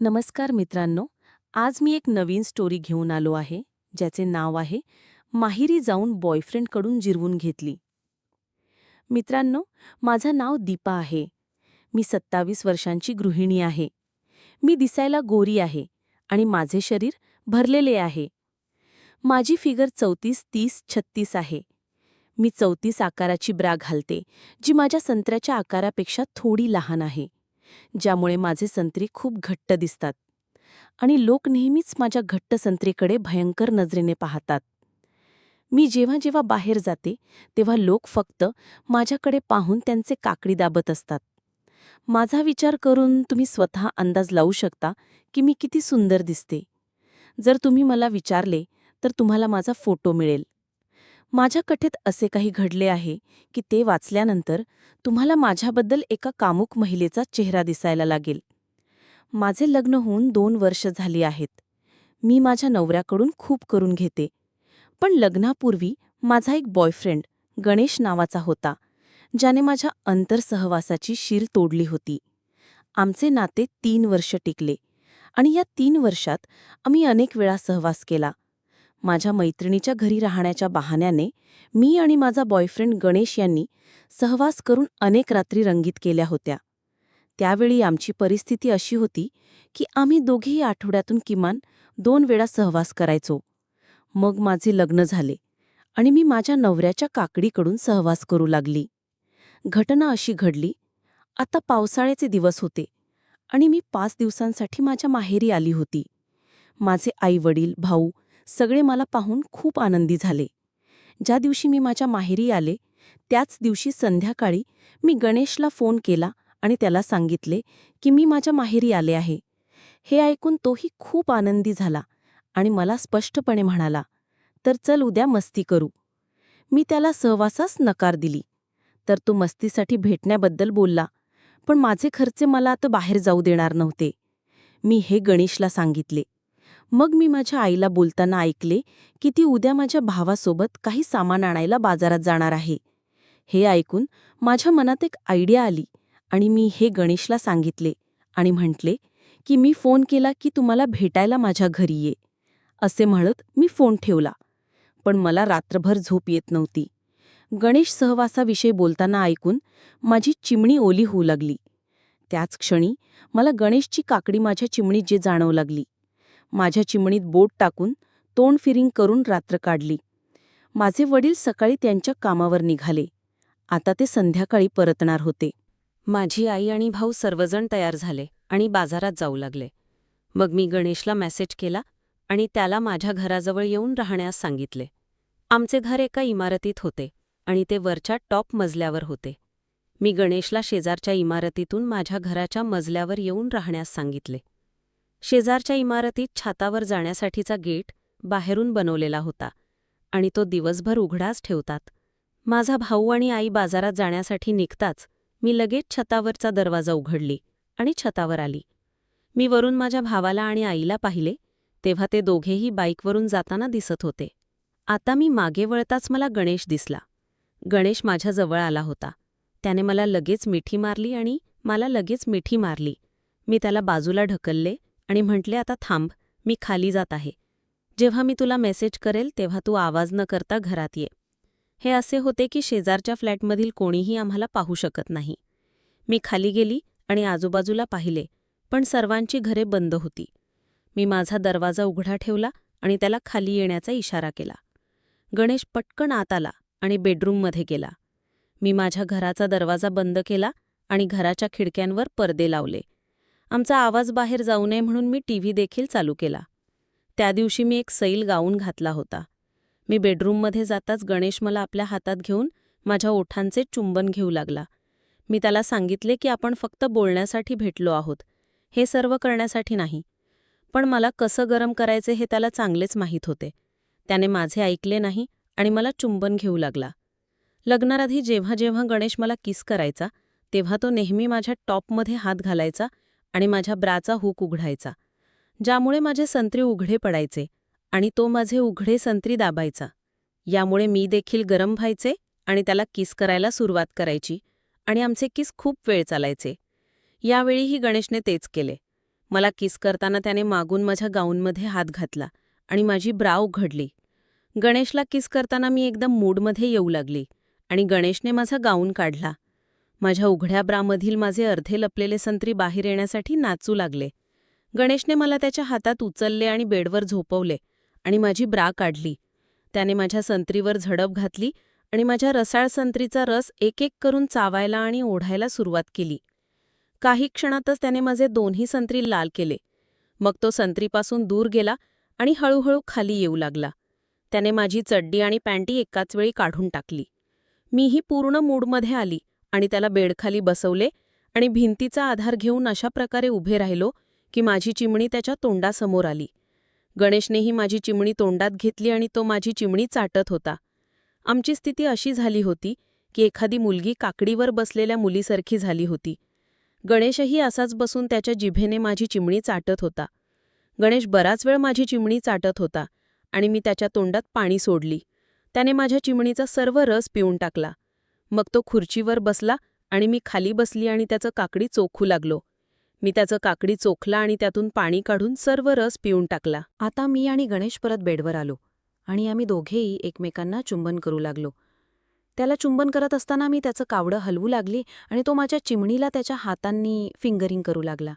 नमस्कार मित्रांनो आज मी एक नवीन स्टोरी घेऊन आलो आहे ज्याचे नाव आहे माहिरी जाऊन बॉयफ्रेंडकडून जिरवून घेतली. मित्रांनो माझं नाव दीपा आहे. मी सत्तावीस वर्षांची गृहिणी आहे. मी दिसायला गोरी आहे आणि माझे शरीर भरलेले आहे. माझी फिगर चौतीस तीस छत्तीस आहे. मी चौतीस आकाराची ब्रा घालते जी माझ्या संत्र्याच्या आकारापेक्षा थोडी लहान आहे. ज्यामुळे माझे संत्री खूप घट्ट दिसतात. आणि लोक नेहमीच माझ्या घट्ट संत्रीकडे भयंकर नजरेने पाहतात. मी जेव्हा जेव्हा बाहेर जाते तेव्हा लोक फक्त माझ्याकडे पाहून त्यांचे काकडी दाबत असतात. माझा विचार करून तुम्ही स्वतः अंदाज लावू शकता की मी किती सुंदर दिसते. जर तुम्ही मला विचारले तर तुम्हाला माझा फोटो मिळेल. माझ्या कथेत असे काही घडले आहे की ते वाचल्यानंतर तुम्हाला माझ्याबद्दल एका कामुक महिलेचा चेहरा दिसायला लागेल. माझे लग्न होऊन दोन वर्ष झाली आहेत. मी माझ्या नवऱ्याकडून खूप करून घेते. पण लग्नापूर्वी माझा एक बॉयफ्रेंड गणेश नावाचा होता. ज्याने माझ्या अंतरसहवासाची शीर तोडली होती. आमचे नाते तीन वर्ष टिकले आणि या तीन वर्षात आम्ही अनेक वेळा सहवास केला. माझ्या मैत्रिणीच्या घरी राहण्याच्या बहाण्याने मी आणि माझा बॉयफ्रेंड गणेश यांनी सहवास करून अनेक रात्री रंगीत केल्या होत्या. त्यावेळी आमची परिस्थिती अशी होती की आम्ही दोघेही आठवड्यातून किमान दोन वेळा सहवास करायचो. मग माझे लग्न झाले आणि मी माझ्या नवऱ्याच्या काकडीकडून सहवास करू लागली. घटना अशी घडली आता पावसाळ्याचे दिवस होते आणि मी पाच दिवसांसाठी माझ्या माहेरी आली होती. माझे आईवडील भाऊ सगळे मला पाहून खूप आनंदी झाले. ज्या दिवशी मी माझ्या माहेरी आले त्याच दिवशी संध्याकाळी मी गणेशला फोन केला आणि त्याला सांगितले की मी माझ्या माहेरी आले आहे. हे ऐकून तोही खूप आनंदी झाला आणि मला स्पष्टपणे म्हणाला तर चल उद्या मस्ती करू. मी त्याला सहवासास नकार दिली. तर तो मस्तीसाठी भेटण्याबद्दल बोलला पण माझे खर्चे मला आता बाहेर जाऊ देणार नव्हते. मी हे गणेशला सांगितले. मग मी माझ्या आईला बोलताना ऐकले की ती उद्या माझ्या भावासोबत काही सामान आणायला बाजारात जाणार आहे. हे ऐकून माझ्या मनात एक आयडिया आली आणि मी हे गणेशला सांगितले आणि म्हटले की मी फोन केला की तुम्हाला भेटायला माझ्या घरी ये. असे म्हणत मी फोन ठेवला. पण मला रात्रभर झोप येत नव्हती. गणेश सहवासाविषयी बोलताना ऐकून माझी चिमणी ओली होऊ लागली. त्याच क्षणी मला गणेशची काकडी माझ्या चिमणीत जे जाणवू लागली. माझ्या चिमणीत बोट टाकून तोंड फिरिंग करून रात्र काढली. माझे वडील सकाळी त्यांच्या कामावर निघाले. आता ते संध्याकाळी परतणार होते. माझी आई आणि भाऊ सर्वजण तयार झाले आणि बाजारात जाऊ लागले. मग मी गणेशला मेसेज केला आणि त्याला माझ्या घराजवळ येऊन राहण्यास सांगितले. आमचे घर एका इमारतीत होते आणि ते वरच्या टॉप मजल्यावर होते. मी गणेशला शेजारच्या इमारतीतून माझ्या घराच्या मजल्यावर येऊन राहण्यास सांगितले. शेजारच्या इमारतीत छातावर जाण्यासाठीचा गेट बाहेरून बनवलेला होता आणि तो दिवसभर उघडाच ठेवतात. माझा भाऊ आणि आई बाजारात जाण्यासाठी निघताच मी लगेच छतावरचा दरवाजा उघडली आणि छतावर आली. मी वरून माझ्या भावाला आणि आईला पाहिले तेव्हा ते दोघेही बाईकवरून जाताना दिसत होते. आता मी मागे वळताच मला गणेश दिसला. गणेश माझ्याजवळ आला होता. त्याने मला लगेच मिठी मारली आणि मला लगेच मिठी मारली. मी त्याला बाजूला ढकलले आणि म्हटले आता थांब मी खाली जात आहे. जेव्हा मी तुला मेसेज करेल तेव्हा तू आवाज न करता घरात ये. हे असे होते की शेजारच्या फ्लॅटमधील कोणीही आम्हाला पाहू शकत नाही. मी खाली गेली आणि आजूबाजूला पाहिले पण सर्वांची घरे बंद होती. मी माझा दरवाजा उघडा ठेवला आणि त्याला खाली येण्याचा इशारा केला. गणेश पटकन आत आला आणि बेडरूममध्ये गेला. मी माझ्या घराचा दरवाजा बंद केला आणि घराच्या खिडक्यांवर पडदे लावले. आमचा आवाज बाहेर जाऊ नये म्हणून मी टीव्ही देखील चालू केला. त्या दिवशी मी एक सैल गाऊन घातला होता. मी बेडरूममध्ये जाताच गणेश मला आपल्या हातात घेऊन माझ्या ओठांचे चुंबन घेऊ लागला. मी त्याला सांगितले की आपण फक्त बोलण्यासाठी भेटलो आहोत. हे सर्व करण्यासाठी नाही. पण मला कसं गरम करायचे हे त्याला चांगलेच माहीत होते. त्याने माझे ऐकले नाही आणि मला चुंबन घेऊ लागला. लग्नाआधी जेव्हा जेव्हा गणेश मला किस करायचा तेव्हा तो नेहमी माझ्या टॉपमध्ये हात घालायचा आणि माझ्या ब्राचा हुक उघडायचा ज्यामुळे माझे संत्री उघडे पडायचे आणि तो माझे उघडे संत्री दाबायचा. यामुळे मी देखील गरम व्हायचे आणि त्याला किस करायला सुरुवात करायची आणि आमचे किस खूप वेळ चालायचे. यावेळीही गणेशने तेच केले. मला किस करताना त्याने मागून माझ्या गाऊनमध्ये हात घातला आणि माझी ब्रा उघडली. गणेशला किस करताना मी एकदम मूडमध्ये येऊ लागली आणि गणेशने माझा गाऊन काढला. माझ्या उघड्या ब्रामधील माझे अर्धे लपलेले संत्री बाहेर येण्यासाठी नाचू लागले. गणेशने मला त्याच्या हातात उचलले आणि बेडवर झोपवले आणि माझी ब्रा काढली. त्याने माझ्या संत्रीवर झडप घातली आणि माझ्या रसाळ संत्रीचा रस एक एक करून चावायला आणि ओढायला सुरुवात केली. काही क्षणातच त्याने माझे दोन्ही संत्री लाल केले. मग तो संत्रीपासून दूर गेला आणि हळूहळू खाली येऊ लागला. त्याने माझी चड्डी आणि पॅन्टी एकाच वेळी काढून टाकली. मीही पूर्ण मूडमध्ये आली. आणि त्याला बेडखाली बसवले आणि भिंतीचा आधार घेऊन अशा प्रकारे उभे राहिलो की माझी चिमणी त्याच्या तोंडासमोर आली. गणेशनेही माझी चिमणी तोंडात घेतली आणि तो माझी चिमणी चाटत होता. आमची स्थिती अशी झाली होती की एखादी मुलगी काकडीवर बसलेल्या मुलीसारखी झाली होती. गणेशही असाच बसून त्याच्या जिभेने माझी चिमणी चाटत होता. गणेश बराच वेळ माझी चिमणी चाटत होता आणि मी त्याच्या तोंडात पाणी सोडली. त्याने माझ्या चिमणीचा सर्व रस पिऊन टाकला. मग तो खुर्चीवर बसला आणि मी खाली बसली आणि त्याचं काकडी चोखू लागलो. मी त्याचं काकडी चोखला आणि त्यातून पाणी काढून सर्व रस पिऊन टाकला. आता मी आणि गणेश परत बेडवर आलो आणि आम्ही दोघेही एकमेकांना चुंबन करू लागलो. त्याला चुंबन करत असताना मी त्याचं कावडं हलवू लागली आणि तो माझ्या चिमणीला त्याच्या हातांनी फिंगरिंग करू लागला.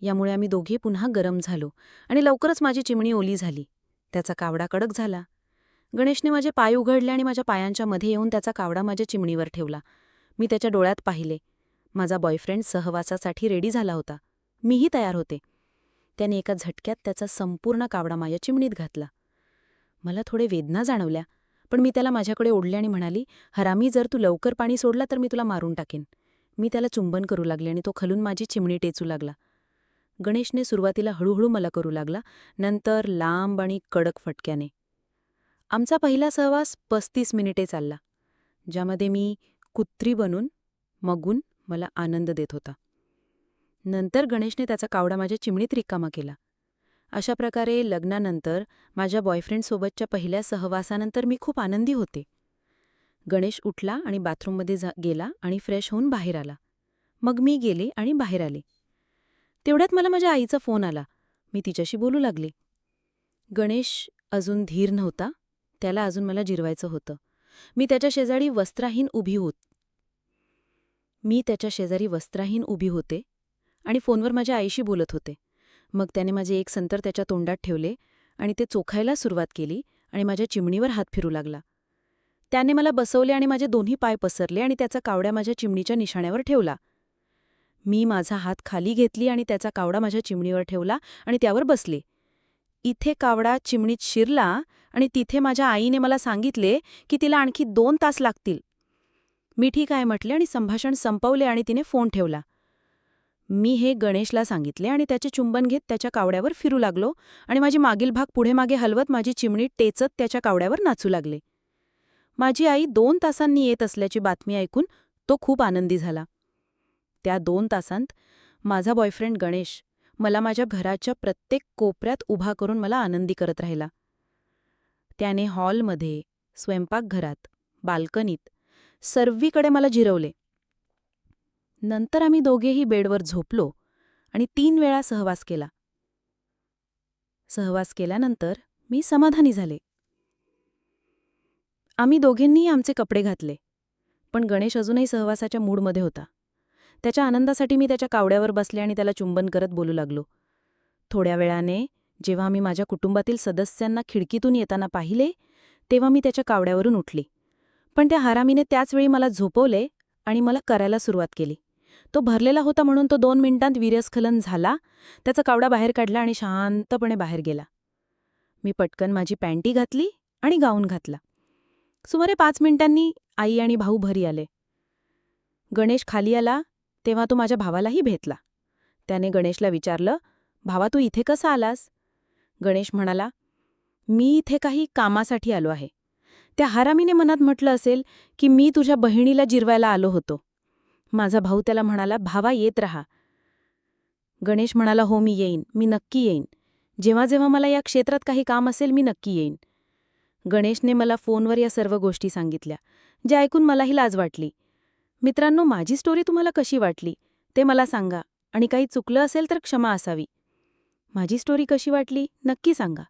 यामुळे आम्ही दोघे पुन्हा गरम झालो आणि लवकरच माझी चिमणी ओली झाली. त्याचा कावडा कडक झाला. गणेशने माझे पाय उघडले आणि माझ्या पायांच्या मध्ये येऊन त्याचा कावडा माझ्या चिमणीवर ठेवला. मी त्याच्या डोळ्यात पाहिले. माझा बॉयफ्रेंड सहवासासाठी रेडी झाला होता. मीही तयार होते. त्याने एका झटक्यात त्याचा संपूर्ण कावडा माझ्या चिमणीत घातला. मला थोडे वेदना जाणवल्या पण मी त्याला माझ्याकडे ओढले आणि म्हणाली हरामी जर तू लवकर पाणी सोडला तर मी तुला मारून टाकेन. मी त्याला चुंबन करू लागले आणि तो खलून माझी चिमणी टेचू लागला. गणेशने सुरुवातीला हळूहळू मला करू लागला नंतर लांब आणि कडक फटक्याने. आमचा पहिला सहवास पस्तीस मिनिटे चालला ज्यामध्ये मी कुत्री बनून मगून मला आनंद देत होता. नंतर गणेशने त्याचा कावडा माझ्या चिमणीत रिकामा केला. अशा प्रकारे लग्नानंतर माझ्या बॉयफ्रेंडसोबतच्या पहिल्या सहवासानंतर मी खूप आनंदी होते. गणेश उठला आणि बाथरूममध्ये गेला आणि फ्रेश होऊन बाहेर आला. मग मी गेले आणि बाहेर आले. तेवढ्यात मला माझ्या आईचा फोन आला. मी तिच्याशी बोलू लागले. गणेश अजून धीर नव्हता त्याला अजून मला जिरवायचं होतं. मी त्याच्या शेजारी वस्त्राहीन उभी होत मी त्याच्या शेजारी वस्त्राहीन उभी होते आणि फोनवर माझ्या आईशी बोलत होते. मग त्याने माझे एक संतर त्याच्या तोंडात ठेवले आणि ते चोखायला सुरुवात केली आणि माझ्या चिमणीवर हात फिरू लागला. त्याने मला बसवले आणि माझे दोन्ही पाय पसरले आणि त्याचा कावड्या माझ्या चिमणीच्या निशाण्यावर ठेवला. मी माझा हात खाली घेतली आणि त्याचा कावडा माझ्या चिमणीवर ठेवला आणि त्यावर बसले. इथे कावडा चिमणीत शिरला आणि तिथे माझ्या आईने मला सांगितले की तिला आणखी दोन तास लागतील. मी ठीक आहे म्हटले आणि संभाषण संपवले आणि तिने फोन ठेवला. मी हे गणेशला सांगितले आणि त्याचे चुंबन घेत त्याच्या कावड्यावर फिरू लागलो आणि माझी मागील भाग पुढे मागे हलवत माझी चिमणी टेचत त्याच्या कावड्यावर नाचू लागले. माझी आई दोन तासांनी येत असल्याची बातमी ऐकून तो खूप आनंदी झाला. त्या दोन तासांत माझा बॉयफ्रेंड गणेश मला माझ्या घराच्या प्रत्येक कोपऱ्यात उभा करून मला आनंदी करत राहिला. त्याने हॉलमध्ये स्वयंपाकघरात बाल्कनीत सर्वीकडे मला जिरवले. नंतर आम्ही दोघेही बेडवर झोपलो आणि तीन वेळा सहवास केला. सहवास केल्यानंतर मी समाधानी झाले. आम्ही दोघींनीही आमचे कपडे घातले पण गणेश अजूनही सहवासाच्या मूडमध्ये होता. त्याच्या आनंदासाठी मी त्याच्या कावड्यावर बसले आणि त्याला चुंबन करत बोलू लागलो. थोड्या वेळाने जेव्हा मी माझ्या कुटुंबातील सदस्यांना खिडकीतून येताना पाहिले तेव्हा मी त्याच्या कावड्यावरून उठली. पण त्या हरामीने त्याच वेळी मला झोपवले आणि मला करायला सुरुवात केली. तो भरलेला होता म्हणून तो दोन मिनिटांत वीर्यस्खलन झाला त्याचा कावडा बाहेर काढला आणि शांतपणे बाहेर गेला. मी पटकन माझी पॅन्टी घातली आणि गाऊन घातला. सुमारे पाच मिनिटांनी आई आणि भाऊ भरी आले. गणेश खाली आला तेव्हा तो माझ्या भावालाही भेटला. त्याने गणेशला विचारलं भावा तू इथे कसा आलास? गणेश म्हणाला मी इथे काही कामासाठी आलो आहे. त्या हरामीने मनात म्हटलं असेल की मी तुझ्या बहिणीला जिरवायला आलो होतो. माझा भाऊ त्याला म्हणाला भावा येत रहा. गणेश म्हणाला हो मी येईन. मी नक्की येईन. जेव्हा जेव्हा मला या क्षेत्रात काही काम असेल मी नक्की येईन. गणेशने मला फोनवर या सर्व गोष्टी सांगितल्या ज्या ऐकून मलाही लाज वाटली. मित्रांनो माझी स्टोरी तुम्हाला कशी वाटली? ते मला सांगा. आणि काही चुकलं असेल तर क्षमा असावी. माझी स्टोरी कशी वाटली नक्की सांगा.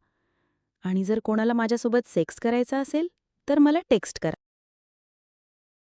आणि जर कोणाला माझ्यासोबत सेक्स करायचा असेल तर मला टेक्स्ट करा.